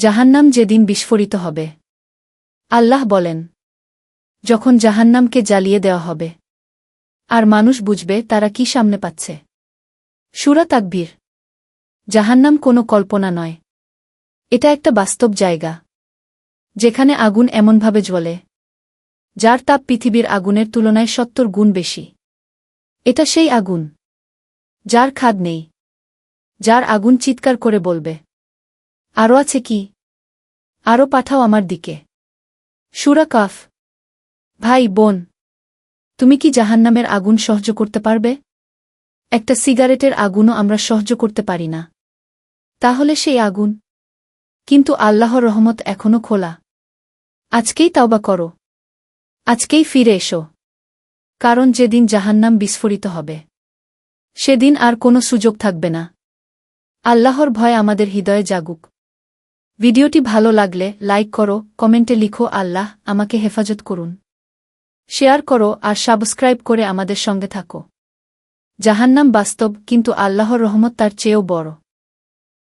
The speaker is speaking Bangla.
জাহান্নাম যেদিন বিস্ফোরিত হবে। আল্লাহ বলেন, যখন জাহান্নামকে জ্বালিয়ে দেওয়া হবে। আর মানুষ বুঝবে তারা কি সামনে পাচ্ছে। সুরা তাকবীর। জাহান্নাম কোনো কল্পনা নয়। এটা একটা বাস্তব জায়গা। যেখানে আগুন এমনভাবে জ্বলে, যার তাপ পৃথিবীর আগুনের তুলনায় সত্তর গুণ বেশি। এটা সেই আগুন, যার খাদ নেই, যার আগুন চিৎকার করে বলবে। আরও আছে কি? আরও পাঠাও আমার দিকে। সুরা কাফ। ভাই, বোন, তুমি কি জাহান্নামের আগুন সহ্য করতে পারবে? একটা সিগারেটের আগুনও আমরা সহ্য করতে পারি না। তাহলে সেই আগুন। কিন্তু আল্লাহর রহমত এখনও খোলা। আজকেই তাওবা করো। আজকেই ফিরে এসো। কারণ যেদিন জাহান্নাম বিস্ফোরিত হবে, সেদিন আর কোনো সুযোগ থাকবে না। আল্লাহর ভয় আমাদের হৃদয়ে জাগুক। ভিডিওটি ভালো লাগলে লাইক করো, কমেন্টে লিখো, আল্লাহ আমাকে হেফাজত করুন। শেয়ার করো আর সাবস্ক্রাইব করে আমাদের সঙ্গে থাকো। জাহান্নাম বাস্তব, কিন্তু আল্লাহর রহমত তার চেয়েও বড়।